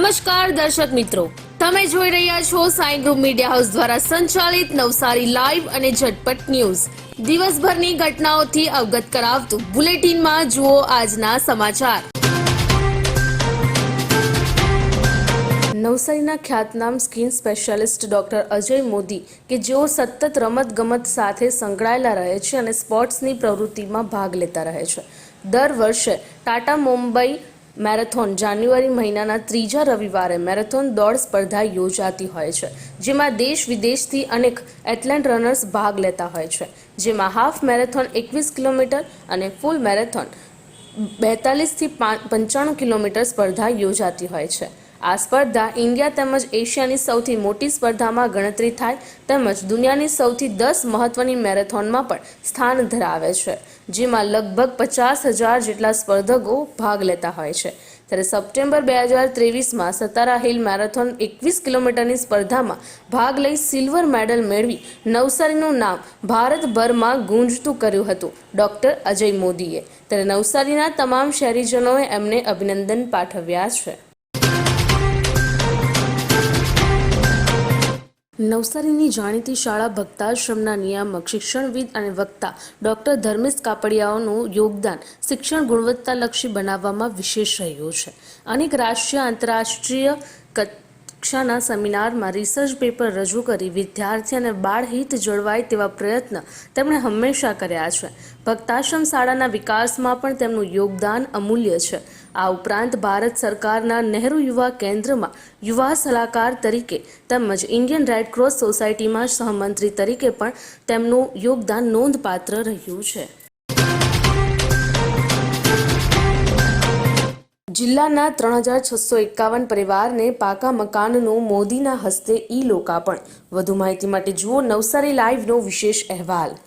નમસ્કાર દર્શક મિત્રો. તમે જોઈ રહ્યા છો સાઈ ગ્રુપ મીડિયા હાઉસ દ્વારા સંચાલિત નવસારી લાઈવ અને ઝટપટ ન્યૂઝ. દિવસભરની ઘટનાઓથી અવગત કરાવતું બુલેટિનમાં જુઓ આજના સમાચાર. નવસારીના ખ્યાતનામ skin specialist doctor Ajay Modi કે જેઓ સતત રમત ગમત સાથે સંકળાયેલા રહે છે અને સ્પોર્ટ્સની પ્રવૃત્તિમાં ભાગ લેતા રહે છે. દર વર્ષે ટાટા મુંબઈ મેરેથોન જાન્યુઆરી મહિનાના ત્રીજા રવિવારે મેરેથોન દોડ સ્પર્ધા યોજાતી હોય છે, જેમાં દેશ વિદેશથી અનેક એથ્લેટ રનર્સ ભાગ લેતા હોય છે, જેમાં હાફ મેરેથોન એકવીસ કિલોમીટર અને ફૂલ મેરેથોન બેતાલીસથી પંચાણું કિલોમીટર સ્પર્ધા યોજાતી હોય છે. આ સ્પર્ધા ઇન્ડિયા તેમજ એશિયાની સૌથી મોટી સ્પર્ધામાં ગણતરી થાય તેમજ દુનિયાની સૌથી દસ મહત્વની મેરેથોનમાં પણ સ્થાન ધરાવે છે, જેમાં લગભગ પચાસ હજાર જેટલા સ્પર્ધકો ભાગ લેતા હોય છે. ત્યારે સપ્ટેમ્બર બે હજાર ત્રેવીસમાં સતારા હિલ મેરેથોન એકવીસ કિલોમીટરની સ્પર્ધામાં ભાગ લઈ સિલ્વર મેડલ મેળવી નવસારીનું નામ ભારતભરમાં ગુંજતું કર્યું હતું ડૉક્ટર અજય મોદીએ. ત્યારે નવસારીના તમામ શહેરીજનોએ એમને અભિનંદન પાઠવ્યા છે. નવસારીની જાણીતી શાળા ભક્તાશ્રમના નિયામક, શિક્ષણવિદ અને વક્તા ડોક્ટર ધર્મેશ કાપડિયાઓનું યોગદાન શિક્ષણ ગુણવત્તાલક્ષી બનાવવામાં વિશેષ રહ્યું છે. અનેક રાષ્ટ્રીય, આંતરરાષ્ટ્રીય કક્ષાના સેમિનારમાં રિસર્ચ પેપર રજૂ કરી વિદ્યાર્થી અને બાળ જળવાય તેવા પ્રયત્ન તેમણે હંમેશા કર્યા છે. ભક્તાશ્રમ શાળાના વિકાસમાં પણ તેમનું યોગદાન અમૂલ્ય છે. આ ઉપરાંત ભારત સરકારના નહેરુ યુવા કેન્દ્રમાં યુવા સલાહકાર તરીકે તેમજ ઇન્ડિયન રેડ ક્રોસ સોસાયટીમાં સહમંત્રી તરીકે પણ તેમનું યોગદાન નોંધપાત્ર રહ્યું છે. જિલ્લાના ત્રણ હજાર છસો એકાવન પરિવારને પાકા મકાનનું મોદીના હસ્તે ઈ લોકાર્પણ વધુ માહિતી માટે જુઓ નવસારી લાઈવનો વિશેષ અહેવાલ.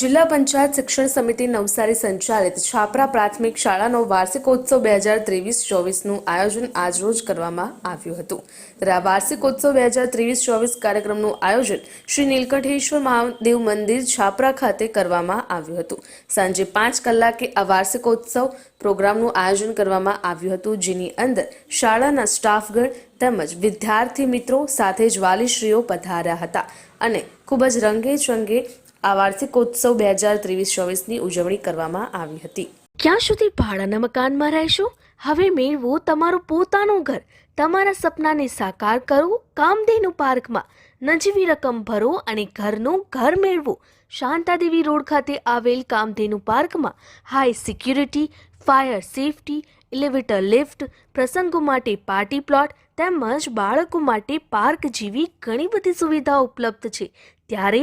જિલ્લા પંચાયત શિક્ષણ સમિતિ નવસારી સંચાલિત છાપરા પ્રાથમિક શાળાનો વાર્ષિકોત્સવ બે હજાર ત્રેવીસ ચોવીસનું આયોજન આજરોજ કરવામાં આવ્યું હતું. ત્યારે આ વાર્ષિકોત્સવ બે હજાર ત્રેવીસ ચોવીસ કાર્યક્રમનું આયોજન શ્રી નીલકંઠેશ્વર મહાદેવ મંદિર છાપરા ખાતે કરવામાં આવ્યું હતું. સાંજે પાંચ કલાકે આ વાર્ષિકોત્સવ પ્રોગ્રામનું આયોજન કરવામાં આવ્યું હતું, જેની અંદર શાળાના સ્ટાફગણ તેમજ વિદ્યાર્થી મિત્રો સાથે જ વાલીશ્રીઓ પધાર્યા હતા અને ખૂબ જ રંગે ચંગે આ વાર્ષિકોત્સવ બે હજાર ત્રેવીસ ચોવીસની ઉજવણી કરવામાં આવી હતી. ક્યાં સુધી ભાડાના મકાનમાં રહેશો? હવે મેળવો તમારું પોતાનું ઘર. તમારા સપનાને સાકાર કરો, કામધેનુ પાર્કમાં નજીવી રકમ ભરો અને ઘરનું ઘર મેળવો. શાંતાદેવી રોડ ખાતે આવેલ કામધેનુ પાર્કમાં high security, fire safety elevator lift, પ્રસંગો માટે પાર્ટી પ્લોટ તેમજ બાળકો માટે પાર્ક જેવી ઘણી બધી સુવિધાઓ ઉપલબ્ધ છે. ત્યારે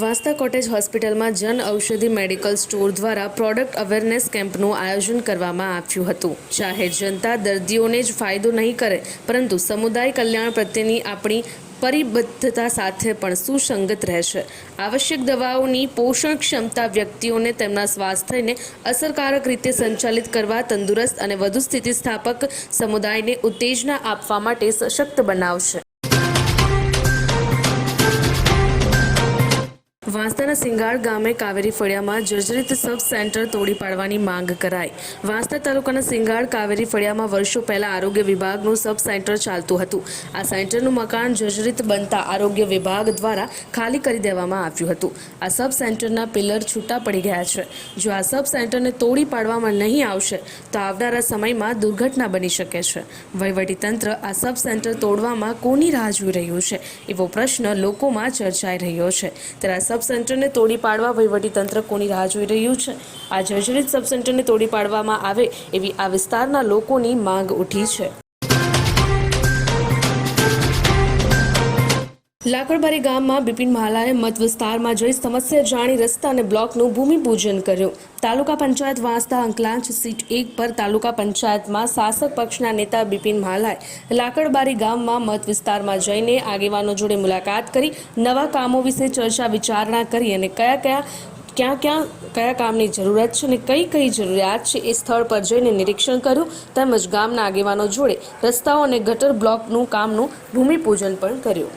Vansda cottage હોસ્પિટલમાં જન ઔષધિ મેડિકલ સ્ટોર દ્વારા પ્રોડક્ટ અવેરનેસ કેમ્પનું આયોજન કરવામાં આવ્યું હતું. જાહેર જનતા દર્દીઓને જ ફાયદો નહીં કરે, પરંતુ સમુદાય કલ્યાણ પ્રત્યેની આપણી પરિબદ્ધતા સાથે પણ સુસંગત રહેશે. આવશ્યક દવાઓની પોષણ ક્ષમતા વ્યક્તિઓને તેમના સ્વાસ્થ્યને અસરકારક રીતે સંચાલિત કરવા, તંદુરસ્ત અને વધુ સ્થિતિસ્થાપક સમુદાયને ઉત્તેજના આપવા માટે સશક્ત બનાવશે. વાંસદાના સિંગાળ ગામે કાવેરી ફળિયામાં જર્જરિત સબ સેન્ટર તોડી પાડવાની માંગ કરાઈ. વાંસદા તાલુકાના સિંગાળ કાવેરી ફળિયામાં વર્ષો પહેલા આરોગ્ય વિભાગનું સબ સેન્ટર ચાલતું હતું. આ સેન્ટરનું મકાન જર્જરિત બનતા આરોગ્ય વિભાગ દ્વારા ખાલી કરી દેવામાં આવ્યું હતું. આ સબ સેન્ટરના પિલર છૂટા પડી ગયા છે. જો આ સબ સેન્ટરને તોડી પાડવામાં નહીં આવશે, તો આવનારા સમયમાં દુર્ઘટના બની શકે છે. વહીવટીતંત્ર આ સબ સેન્ટર તોડવામાં કોની રાહ જોઈ રહ્યું છે? એવો પ્રશ્ન લોકોમાં ચર્ચાઈ રહ્યો છે. ત્યારે આ સબ સેન્ટરને તોડી પાડવા વહીવટીતંત્ર કોની રાહ જોઈ રહ્યું છે? આ જર્જરિત સબ સેન્ટરને તોડી પાડવામાં આવે એવી આ વિસ્તારના લોકોની માંગ ઉઠી છે. લાકડબારી ગામમાં બિપિન ભાલાએ મત વિસ્તારમાં જઈ સમસ્યા જાણી રસ્તા અને બ્લોકનું ભૂમિપૂજન કર્યું. તાલુકા પંચાયત વાંસદા અંકલાંચ સીટ એક પર તાલુકા પંચાયતમાં શાસક પક્ષના નેતા બિપિન ભાલાએ લાકડબારી ગામમાં મત વિસ્તારમાં જઈને આગેવાનો જોડે મુલાકાત કરી, નવા કામો વિશે ચર્ચા વિચારણા કરી અને કયા કયા, ક્યાં ક્યાં, કયા કામની જરૂરત છે અને કઈ કઈ જરૂરિયાત છે એ સ્થળ પર જઈને નિરીક્ષણ કર્યું તેમજ ગામના આગેવાનો જોડે રસ્તાઓ અને ગટર બ્લોકનું કામનું ભૂમિપૂજન પણ કર્યું.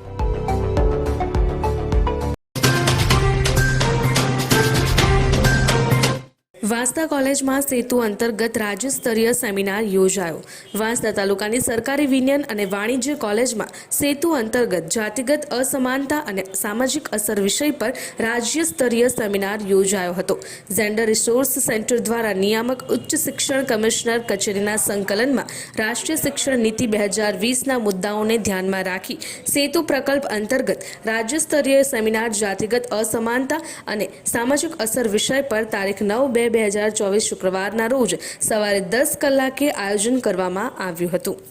વાંસદા કોલેજમાં સેતુ અંતર્ગત રાજ્ય સ્તરીય સેમિનાર યોજાયો. વાંસદા તાલુકાની સરકારી વિજ્ઞાન અને વાણિજ્ય કોલેજમાં સેતુ અંતર્ગત જાતિગત અસમાનતા અને સામાજિક અસર વિષય પર રાજ્ય સ્તરીય સેમિનાર યોજાયો હતો. ઝેન્ડર રિસોર્સ સેન્ટર દ્વારા નિયામક ઉચ્ચ શિક્ષણ કમિશનર કચેરીના સંકલનમાં રાષ્ટ્રીય શિક્ષણ નીતિ બે હજાર વીસના મુદ્દાઓને ધ્યાનમાં રાખી સેતુ પ્રકલ્પ અંતર્ગત રાજ્ય સ્તરીય સેમિનાર જાતિગત અસમાનતા અને સામાજિક અસર વિષય પર તારીખ નવ બે બે હજાર ચોવીસ શુક્રવારના રોજ સવારે દસ કલાકે આયોજન કરવામાં આવ્યું હતું.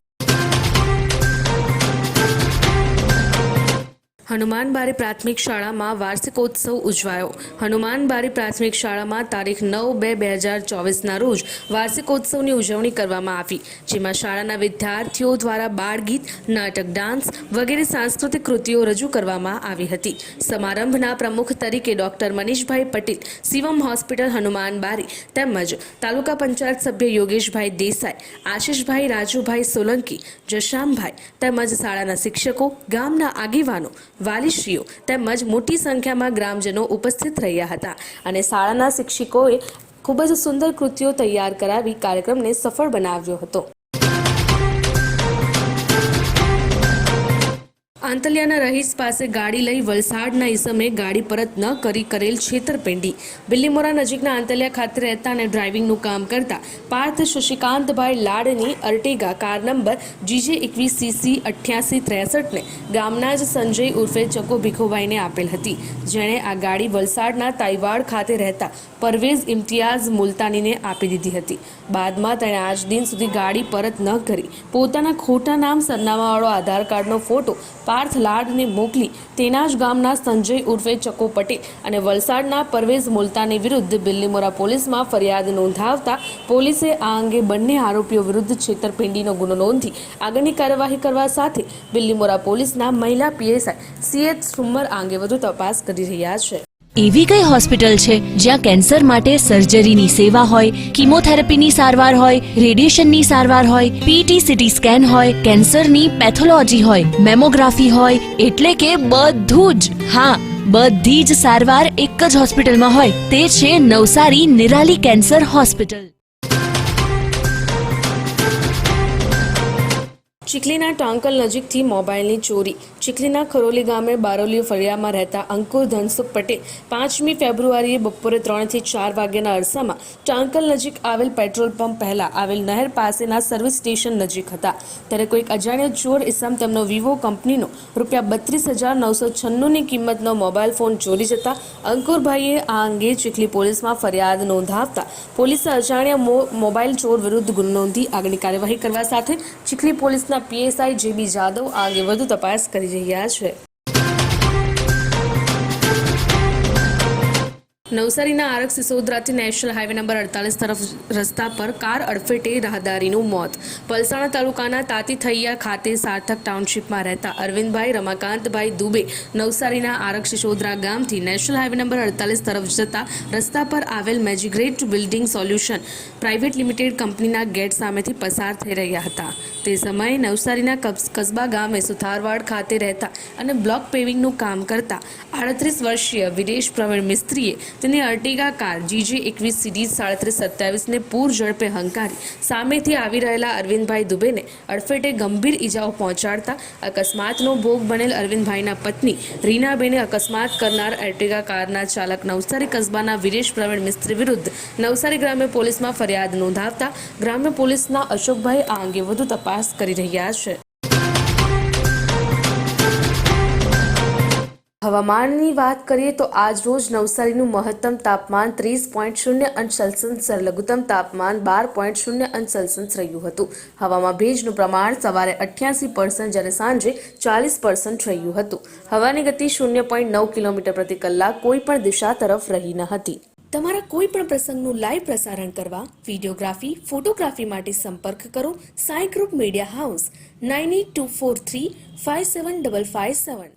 હનુમાનબારી પ્રાથમિક શાળામાં વાર્ષિકોત્સવ ઉજવાયો. હનુમાનબારી પ્રાથમિક શાળામાં તારીખ નવ બે બે હજાર ચોવીસના રોજ વાર્ષિકોત્સવની ઉજવણી કરવામાં આવી, જેમાં શાળાના વિદ્યાર્થીઓ દ્વારા બાળગીત, નાટક, ડાન્સ વગેરે સાંસ્કૃતિક કૃતિઓ રજૂ કરવામાં આવી હતી. સમારંભના પ્રમુખ તરીકે ડોક્ટર મનીષભાઈ પટેલ, શિવમ હોસ્પિટલ હનુમાનબારી તેમજ તાલુકા પંચાયત સભ્ય યોગેશભાઈ દેસાઈ, આશીષભાઈ રાજુભાઈ સોલંકી, જશામભાઈ તેમજ શાળાના શિક્ષકો, ગામના આગેવાનો વાલીશ્રીઓ તેમજ મોટી સંખ્યામાં ગ્રામજનો ઉપસ્થિત રહ્યા હતા અને શાળાના શિક્ષકોએ ખૂબ જ સુંદર કૃતિઓ તૈયાર કરાવી કાર્યક્રમને સફળ બનાવ્યો હતો. આંતલિયાના રહીશ પાસે ગાડી લઈ વલસાડના ઈસમે ગાડી પરત ન કરી કરેલ છેતરપિંડી. બિલ્લીમોરા નજીકના આંતલિયા ખાતે રહેતા અને ડ્રાઇવિંગનું કામ કરતા પાર્થ શશિકાંતભાઈ લાડની અર્ટિગા કાર નંબર જીજે એકવીસ સીસી અઠ્યાસી ત્રેસઠને ગામના જ સંજય ઉર્ફે ચકો ભીખોભાઈને આપેલ હતી. જેણે આ ગાડી વલસાડના તાઈવાડ ખાતે રહેતા પરવેઝ ઇમ્તિયાઝ મુલતાનીને આપી દીધી હતી. બાદમાં તેણે આજ દિન સુધી ગાડી પરત ન કરી. પોતાના ખોટા નામ સરનામાવાળો આધાર કાર્ડનો ફોટો પાર્થ લાડને મોકલી તેના જ ગામના સંજય ઉર્ફે ચકો પટેલ અને વલસાડના પરવેઝ મુલતાની વિરુદ્ધ બિલ્લીમોરા પોલીસમાં ફરિયાદ નોંધાવતા પોલીસે આ અંગે બંને આરોપીઓ વિરુદ્ધ છેતરપિંડીનો ગુનો નોંધી આગળની કાર્યવાહી કરવા સાથે બિલ્લીમોરા પોલીસના મહિલા પીએસઆઈ સીએચ સુમર આ અંગે વધુ તપાસ કરી રહ્યા છે. એવી કઈ હોસ્પિટલ છે જ્યાં કેન્સર માટે સર્જરીની સેવા હોય, કિમોથેરાપીની સારવાર હોય, રેડિયેશનની સારવાર હોય પીટી સીટી સ્કેન હોય, કેન્સરની પેથોલોજી હોય, મેમોગ્રાફી હોય, એટલે કે બધું જ. હા, બધી જ સારવાર એક જ હોસ્પિટલમાં હોય, તે છે નવસારી નિરાલી કેન્સર હોસ્પિટલ. ચીખલીના ટાંકલ નજીકથી મોબાઈલની ચોરી. ચીખલીના ખરોલી ગામે બારોલી ફળિયામાં રહેતા અંકુર ધનસુખ પટેલ પાંચમી ફેબ્રુઆરીએ બપોરે ત્રણથી ચાર વાગ્યાના અરસામાં ટાંકલ નજીક આવેલ પેટ્રોલ પંપ પહેલા આવેલ નહેર પાસેના સર્વિસ સ્ટેશન નજીક હતા. ત્યારે કોઈક અજાણ્યા ચોર ઇસમ તેમનો વિવો કંપનીનો રૂપિયા બત્રીસ હજાર નવસો છન્નુંની કિંમતનો મોબાઈલ ફોન ચોરી જતા અંકુરભાઈએ આ અંગે ચીખલી પોલીસમાં ફરિયાદ નોંધાવતા પોલીસે અજાણ્યા મોબાઈલ ચોર વિરુદ્ધ ગુનો નોંધી આગળની કાર્યવાહી કરવા સાથે ચીખલી પોલીસના પીએસઆઈ જેબી જાદવ આ અંગે વધુ તપાસ કરી રહ્યા છે. નવસારીના આરક સિસોદરાથી નેશનલ હાઈવે નંબર અડતાલીસ તરફ રસ્તા પર કાર અડફેટે રાહદારીનું મોત. પલસાણા તાલુકાના તાતીથૈયા ખાતે સાર્થક ટાઉનશીપમાં રહેતા અરવિંદભાઈ, રમાકાંતભાઈ દુબે નવસારીના આરક સિસોદરા ગામથી નેશનલ હાઈવે નંબર અડતાલીસ તરફ જતા રસ્તા પર આવેલ મેજીગ્રેટ બિલ્ડિંગ સોલ્યુશન પ્રાઇવેટ લિમિટેડ કંપનીના ગેટ સામેથી પસાર થઈ રહ્યા હતા. તે સમયે નવસારીના કસ્બા ગામે સુથારવાડ ખાતે રહેતા અને બ્લોક પેવિંગનું કામ કરતા આડત્રીસ વર્ષીય વિદેશ પ્રવીણ મિસ્ત્રીએ તેની અર્ટિગા કાર, જીજી એકવીસ સીડીઝ સાડત્રીસ સત્યાવીસને પૂર ઝડપે હંકારી. સામેથી આવી રહેલા અરવિંદભાઈ દુબેને અડફેટે ગંભીર ઈજાઓ પહોંચાડતા અકસ્માતનો ભોગ બનેલ અરવિંદભાઈના પત્ની રીનાબેને અકસ્માત કરનાર અર્ટિગા કારના ચાલક નવસારી કસ્બાના વિરેશ પ્રવીણ મિસ્ત્રી વિરુદ્ધ નવસારી ગ્રામ્ય પોલીસમાં ફરિયાદ નોંધાવતા ગ્રામ્ય પોલીસના અશોકભાઈ આ અંગે વધુ તપાસ કરી રહ્યા છે. હવામાનની વાત કરીએ તો આજ રોજ નવસારીનું મહત્તમ તાપમાન ત્રીસ પોઈન્ટ શૂન્ય અંશ સેલ્સિયસ, લઘુત્તમ તાપમાન બાર પોઈન્ટ શૂન્ય અંશ સેલ્સિયસ રહ્યું હતું. હવામાં ભેજનું પ્રમાણ સવારે અઠ્યાસી પર્સન્ટ જ્યારે સાંજે ચાલીસ પર્સન્ટ રહ્યું હતું. હવાની ગતિ શૂન્ય પોઈન્ટ નવ કિલોમીટર પ્રતિ કલાક કોઈ પણ દિશા તરફ રહી ન હતી. તમારા કોઈ પણ પ્રસંગનું લાઈવ પ્રસારણ કરવા વિડીયોગ્રાફી, ફોટોગ્રાફી માટે સંપર્ક કરો Sai group media house, nine eight two four three five seven double five seven.